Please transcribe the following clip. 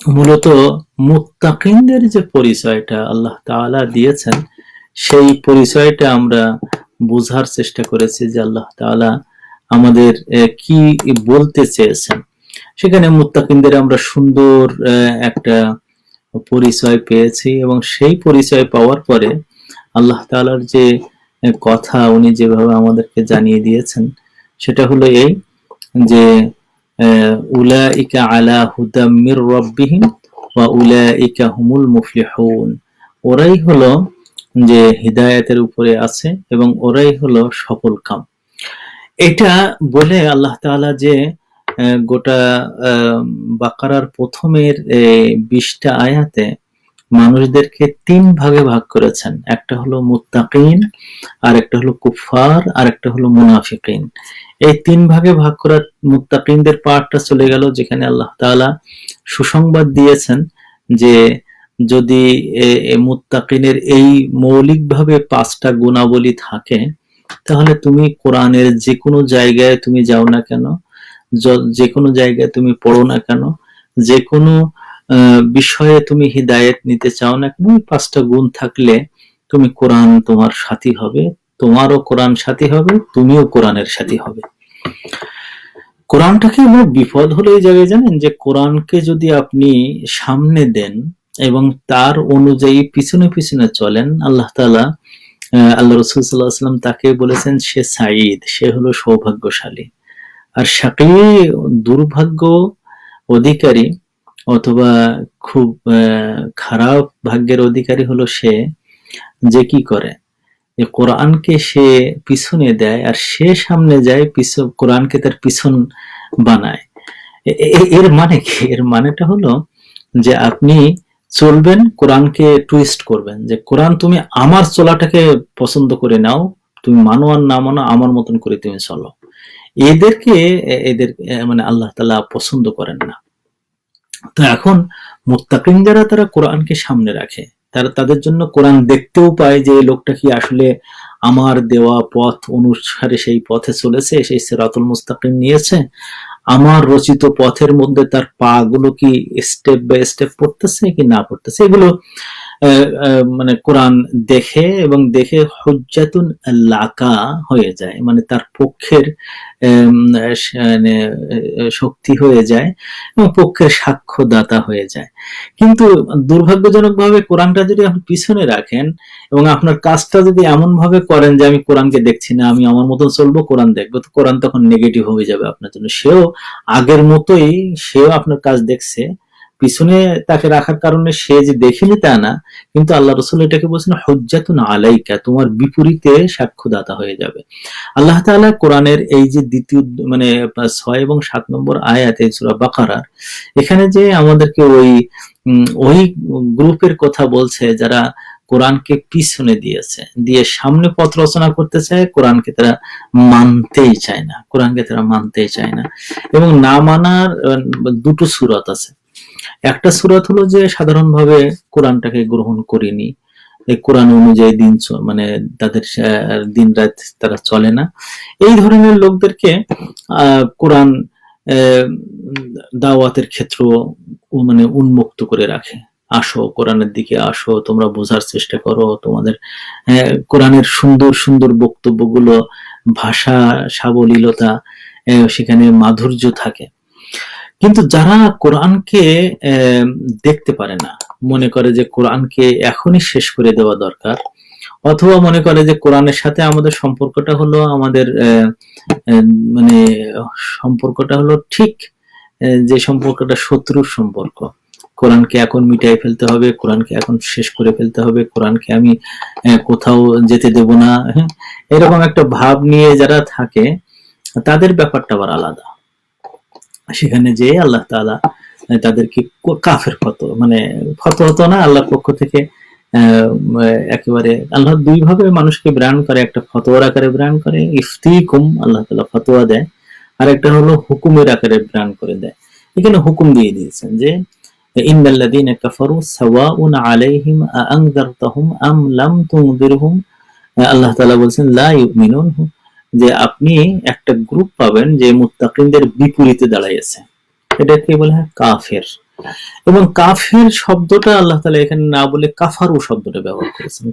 মূলত মুত্তাকিনদের যে পরিচয়টা আল্লাহ তাআলা দিয়েছেন, সেই পরিচয়টা আমরা বোঝার চেষ্টা করেছি যে আল্লাহ তাআলা আমাদের কি বলতে চেয়েছেন। সেখানে মুত্তাকিনদের আমরা সুন্দর একটা পরিচয় পেয়েছি এবং সেই পরিচয় পাওয়ার পরে আল্লাহ তাআলার যে কথা উনি যেভাবে আমাদেরকে জানিয়ে দিয়েছেন, সেটা হলো এই যে উলাইকা আলা হুদাম মির রাব্বিহিম হুমুল ওরাই হলো যে হৃদায়তের উপরে আছে এবং ওরাই হলো সফল কাম। এটা বলে আল্লাহ তাআলা যে গোটা বাকারার প্রথমের বিশটা আয়াতে মানুষদেরকে তিন ভাগে ভাগ করেছেন। একটা হলো মুত্তাকিন আর একটা হলো কুফার আর একটা হলো মুনাফিকিন। এই তিন ভাগে ভাগ করা মুত্তাকিনদের পার্টটা চলে গেল, যেখানে আল্লাহ তাআলা সুসংবাদ দিয়েছেন যে যদি মুত্তাকিনের এই মৌলিকভাবে পাঁচটা গুণাবলী থাকে, তাহলে তুমি কোরআনের যে কোনো জায়গায় তুমি যাও না কেন? য- কোনো জায়গায় তুমি পড়ো না কেন? যে কোনো বিষয়ে তুমি হিদায়েত নিতে চাও না কেন পাঁচটা গুণ থাকলে তুমি কোরআন তোমার সাথী হবে, তোমারও কোরআন সাথী হবে, তুমিও কোরআনের সাথী হবে। কোরআনটাকে আমার বিপদ হলো এই জায়গায় জানেন যে কোরআনকে যদি আপনি সামনে দেন এবং তার অনুযায়ী পিছনে পিছনে চলেন, আল্লাহ তালা আল্লাহ রসুল সাল্লাহ আসলাম তাকে বলেছেন, সে সাঈদ, সে হলো সৌভাগ্যশালী। আর সাকি দুর্ভাগ্য অধিকারী অথবা খুব খারাপ ভাগ্যের অধিকারী হলো সে, যে কি করে? যে কোরআনকে সে পিছনে দেয় আর সে সামনে যায় পিছন কোরআনকে তার পিছন বানায়। এর মানে কি? এর মানেটা হলো যে আপনি চলবেন, কোরআনকে টুইস্ট করবেন যে কোরআন তুমি আমার চলাটাকে পছন্দ করে নাও, তুমি মানো আর না মানো, আমার মতন করে তুমি চলো। এদেরকে এদের মানে আল্লাহ তালা পছন্দ করেন না। তো এখন মোত্তাকিম যারা তারা কোরআনকে সামনে রাখে। তারা তাদের জন্য কোরআন দেখতেও পায় যে লোকটা কি আসলে আমার দেওয়া পথ অনুসারে সেই পথে চলেছে, সেই সেরাতুল মুস্তাকিম নিয়েছে? আমার রচিত পথের মধ্যে তার পা গুলো কি স্টেপ বাই স্টেপ পড়তেছে কি না পড়তেছে? এগুলো মানে কোরআন দেখে এবং দেখে হুজ্জাতুন লাকা হয়ে যায় মানে তার পক্ষের মানে, শক্তি হয়ে যায় এবং পক্ষের সাক্ষ্যদাতা হয়ে যায়। কিন্তু দুর্ভাগ্যজনকভাবে কোরআনটা যদি আপনি পিছনে রাখেন এবং আপনার কাজটা যদি এমন ভাবে করেন যে আমি কোরআনকে দেখছি না আমি আমার মতন চলবো কোরআন দেখব তো কোরআন তখন নেগেটিভ হয়ে যাবে আপনার জন্য। সেও আগের মতোই সেও আপনার কাজ দেখছে পিছনে তাকে রাখার কারণে সে যে দেখেনি তা না, কিন্তু আল্লাহ রসুল এটাকে বলছেন, হজ্জাতুন আলাইকা তোমার বিপরীতে সাক্ষ্যদাতা হয়ে যাবে। আল্লাহ তাআলা কোরআনের এই যে দ্বিতীয় মানে ছয় এবং সাত নম্বর আয়াত এই সূরা বাকারার, এখানে যে আমাদেরকে ওই ওই গ্রুপের কথা বলছে, যারা কোরআনকে পিছনে দিয়েছে, দিয়ে সামনে পথ রচনা করতে চায় কোরআনকে তারা মানতেই চায় না, কোরআনকে তারা মানতেই চায় না। এবং না মানার দুটো সুরত আছে। একটা সুরত হলো যে সাধারণভাবে কোরআনটাকে গ্রহণ করিনি। এই কোরআন অনুযায়ী দিন মানে তাদের দিন রাত তারা চলে না। এই ধরনের লোকদেরকে কোরআন দাওয়াতের ক্ষেত্র মানে উন্মুক্ত করে রাখে। আসো, কোরআনের দিকে আসো, তোমরা বোঝার চেষ্টা করো, তোমাদের কোরআনের সুন্দর সুন্দর বক্তব্যগুলো, ভাষা, সাবলীলতা সেখানে মাধুর্য থাকে। কিন্তু যারা কোরআনকে দেখতে পারে না, মনে করে যে কোরআনকে এখনই শেষ করে দেওয়া দরকার, অথবা মনে করে যে কোরআনের সাথে আমাদের সম্পর্কটা হলো আমাদের মানে সম্পর্কটা হলো ঠিক যে সম্পর্কটা শত্রুর সম্পর্ক। কোরআনকে এখন মিটাই ফেলতে হবে, কোরআনকে এখন শেষ করে ফেলতে হবে, কোরআনকে আমি কোথাও যেতে দেব না হ্যাঁ? এরকম একটা ভাব নিয়ে যারা থাকে, তাদের ব্যাপারটা আবার আলাদা। সেখানে যে আল্লাহ আহ, তাদেরকে কাফের ফত মানে ফত হতো না আল্লাহর পক্ষ থেকে একেবারে আল্লাহ দুই ভাবে মানুষকে ব্রান্ড করে একটা ফতোয়ার আকারে ব্রান্ড করে ইফতিকুম আল্লাহ তাআলা ফতোয়া দেয় আর একটা হলো হুকুমের আকারে ব্রান্ড করে দেয়। এখানে হুকুম দিয়ে দিয়েছেন যে ইন্নাল্লাযীনা কাফারু সাওয়াউন আলাইহিম আআনযারতাহুম আম লাম তুনযিরহুম আল্লাহ তাআলা বলছেন লা ইউমিনুন যে আপনি একটা গ্রুপ পাবেন যে মুত্তাকিনদের বিপরীতে দাঁড়াইছে এটা কে বলে কাফের। এবং কাফের শব্দটা আল্লাহ তালা এখানে না বলে কাফারু শব্দটা ব্যবহার করেছেন।